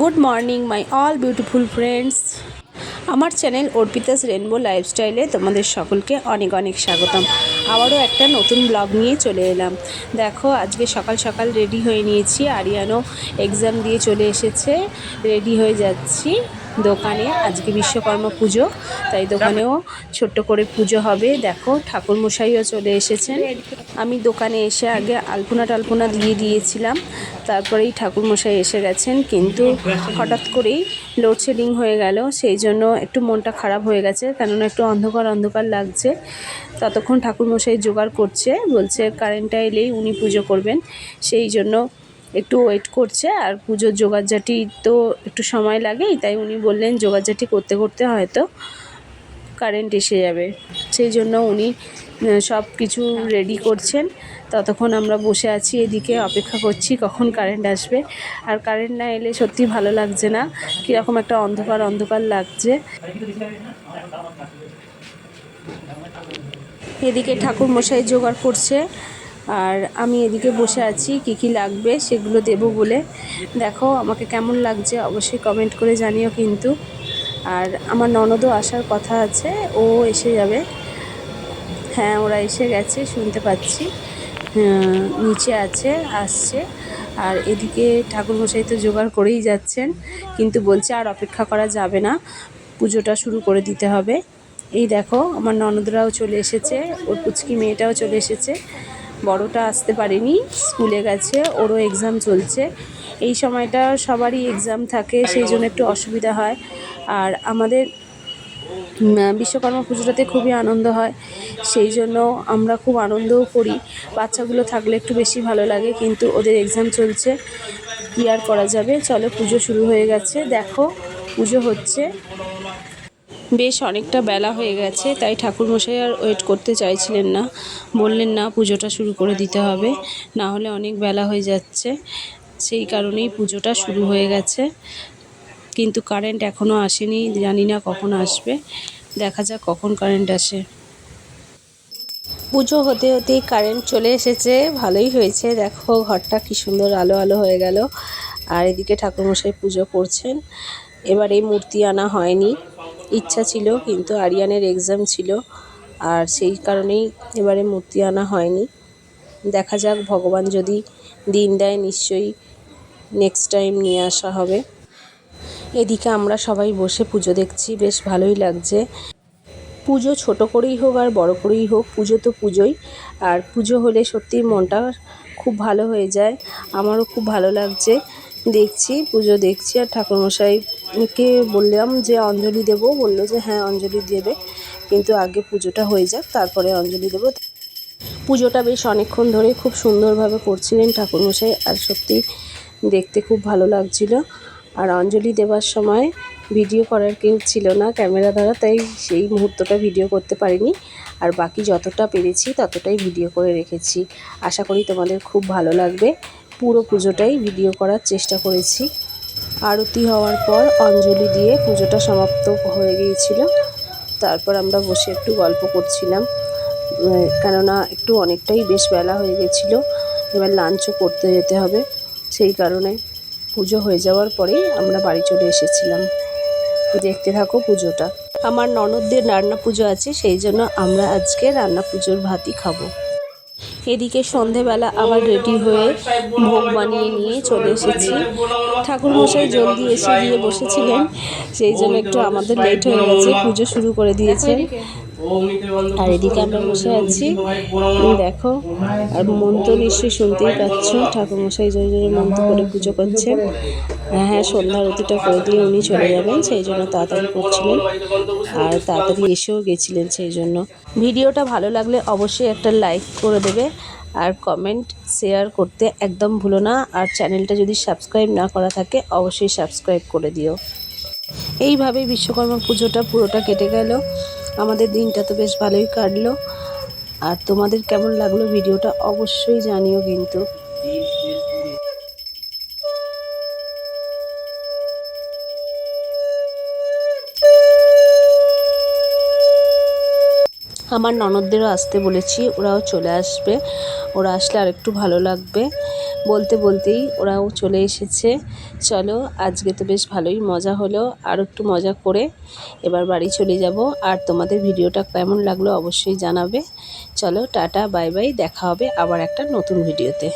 Good morning my all beautiful friends আমার channel Arpita's rainbow লাইফস্টাইলে তোমাদের সকলকে অনেক অনেক স্বাগতম। আবারও একটা নতুন ব্লগ নিয়ে চলে এলাম। দেখো, আজকে সকাল সকাল রেডি হয়ে নিয়েছি। আরিয়ানো এক্সাম দিয়ে চলে এসেছে। রেডি হয়ে যাচ্ছি। দোকানে, আজকে বিশ্বকর্মা পুজো, তাই দোকানেও ছোট্ট করে পুজো হবে। দেখো, ঠাকুরমশাইও চলে এসেছেন। আমি দোকানে এসে আগে আলপনা টালপনা দিয়ে দিয়েছিলাম, তারপরেই ঠাকুরমশাই এসে গেছেন, কিন্তু হঠাৎ করেই লোডশেডিং হয়ে গেল, সেই জন্য একটু মনটা খারাপ হয়ে গেছে, কেননা একটু অন্ধকার অন্ধকার লাগছে। ততক্ষণ ঠাকুরমশাই জোগাড় করছে, বলছে কারেন্টটা এলেই উনি পুজো করবেন, সেই জন্য একটু ওয়েট করছে আর পুজোর জোগাড়জাটি তো একটু সময় লাগেই, তাই উনি বললেন জোগাড়জাটি করতে করতে হয়তো কারেন্ট এসে যাবে। সেই জন্য উনি সব কিছু রেডি করছেন। ততক্ষণ আমরা বসে আছি, এদিকে অপেক্ষা করছি কখন কারেন্ট আসবে। আর কারেন্ট না এলে সত্যি ভালো লাগছে না। কীরকম একটা অন্ধকার অন্ধকার লাগছে। এদিকে ঠাকুর মশাই জোগাড় করছে। আর আমি এদিকে বসে আছি, কি কি লাগবে সেগুলো দেবো বলে। দেখো আমাকে কেমন লাগছে, অবশ্যই কমেন্ট করে জানিও কিন্তু। আর আমার ননদও আসার কথা আছে, ও এসে যাবে। হ্যাঁ ওরা এসে গেছে, শুনতে পাচ্ছি। নিচে আছে, আসছে। আর এদিকে ঠাকুরমশাই তো জোগাড় করেই যাচ্ছেন, কিন্তু বলছে আর অপেক্ষা করা যাবে না, পুজোটা শুরু করে দিতে হবে। এই দেখো, আমার ননদরাও চলে এসেছে, ওর পুচকি মেয়েটাও চলে এসেছে। বড়টা আসতে পারেনি, স্কুলে গেছে, ওরও এক্সাম চলছে। এই সময়টা সবারই এক্সাম থাকে, সেই জন্য একটু অসুবিধা হয়। আর আমাদের বিশ্বকর্মা পুজোটাতে খুবই আনন্দ হয়, সেই জন্য আমরা খুব আনন্দও করি। বাচ্চাগুলো থাকলে একটু বেশি ভালো লাগে, কিন্তু ওদের এক্সাম চলছে, কী আর করা যাবে? চলো পুজো শুরু হয়ে গেছে, দেখো পুজো হচ্ছে। বেশ অনেকটা বেলা হয়ে গেছে, তাই ঠাকুরমশাই আর ওয়েট করতে চাইছিলেন না। বললেন, না, পুজোটা শুরু করে দিতে হবে, না হলে অনেক বেলা হয়ে যাচ্ছে। সেই কারণেই পুজোটা শুরু হয়ে গেছে। কিন্তু কারেন্ট এখনও আসেনি, জানি না কখন আসবে। দেখা যাক কখন কারেন্ট আসে। পুজো হতে হতেই কারেন্ট চলে এসেছে, ভালোই হয়েছে। দেখো, ঘরটা কি সুন্দর আলো আলো হয়ে গেল। আর এদিকে ঠাকুরমশাই পুজো করছেন। এবার এই মূর্তি আনা হয়নি। ইচ্ছা ছিল, কিন্তু আরিয়ানের এক্সাম ছিল আর সেই কারণেই এবারে মূর্তি আনা হয়নি। দেখা যাক, ভগবান যদি দিন দেয় নিশ্চয়ই নেক্সট টাইম নিয়ে আসা হবে। এদিকে আমরা সবাই বসে পুজো দেখছি, বেশ ভালোই লাগছে। পুজো ছোট করেই হোক আর বড় করেই হোক, পুজো তো পুজোই। আর পুজো হলে সত্যিই মনটা খুব ভালো হয়ে যায়, আমারও খুব ভালো লাগছে। দেখছি, পুজো দেখছি আর ঠাকুরমশাইকে বললাম যে অঞ্জলি দেবো, বলল যে হ্যাঁ অঞ্জলি দেবে। কিন্তু আগে পুজোটা হয়ে যাক, তারপরে অঞ্জলি দেবো। পুজোটা বেশ অনেকক্ষণ ধরে খুব সুন্দরভাবে করছিলেন ঠাকুরমশাই আর সত্যি দেখতে খুব ভালো লাগছিল। আর অঞ্জলি দেওয়ার সময় ভিডিও করার কেউ ছিল না ক্যামেরা দ্বারা, তাই সেই মুহূর্তটা ভিডিও করতে পারিনি। আর বাকি যতটা পেরেছি ততটাই ভিডিও করে রেখেছি। আশা করি তোমাদের খুব ভালো লাগবে। পুরো পুজোটাই ভিডিও করার চেষ্টা করেছি। আরতি হওয়ার পর অঞ্জলি দিয়ে পুজোটা সমাপ্ত হয়ে গিয়েছিল। তারপর আমরা বসে একটু গল্প করছিলাম। কেননা একটু অনেকটাই বেশ বেলা হয়ে গেছিল। এবার লাঞ্চও করতে যেতে হবে। সেই কারণে পুজো হয়ে যাওয়ার পরেই আমরা বাড়ি চলে এসেছিলাম। দেখতে থাকো পুজোটা। আমার ননদদের রান্না পুজো আছে, সেই জন্য আমরা আজকে রান্না পুজোর ভাতই খাব। এদিকে সন্ধেবেলা আবার রেডি হয়ে ভোগ বানিয়ে নিয়ে চলে এসেছি। ঠাকুরমশাই জলদি এসে গিয়ে বসেছিলেন, সেই জন্য একটু আমাদের লেট হয়ে গেছে, পুজো শুরু করে দিয়েছে আর এদিকে আমরা বসে আছি। দেখো আর মন তো নিশ্চয়ই শুনতেই পাচ্ছ। ঠাকুরমশাই জোরে জোরে মন্ত্র করে পুজো করছেন হ্যাঁ হ্যাঁ সন্ধ্যা আরতিটা করে দিয়ে উনি চলে যাবেন সেই জন্য তাড়াতাড়ি করছিলেন। আর তাড়াতাড়ি এসেও গেছিলেন সেই জন্য। ভিডিওটা ভালো লাগলে অবশ্যই একটা লাইক করে দেবে আর কমেন্ট শেয়ার করতে একদম ভুলো না। আর চ্যানেলটা যদি সাবস্ক্রাইব না করা থাকে অবশ্যই সাবস্ক্রাইব করে দিও। এইভাবেই বিশ্বকর্মা পুজোটা পুরোটা কেটে গেল। আমাদের দিনটা তো বেশ ভালোই কাটলো। আর তোমাদের কেমন লাগল ভিডিওটা অবশ্যই জানিও কিন্তু। আমার ননদদেরও আসতে বলেছি, ওরাও চলে আসবে। ওরা আসলে আর একটু ভালো লাগবে। বলতে বলতেই ওরাও চলে এসেছে। চলো, আজকে তো বেশ ভালোই মজা হলো। আর একটু মজা করে এবার বাড়ি চলে যাব। আর তোমাদের ভিডিওটা কেমন লাগল অবশ্যই জানাবে। চলো, টাটা, বাই বাই, দেখা হবে আবার একটা নতুন ভিডিওতে।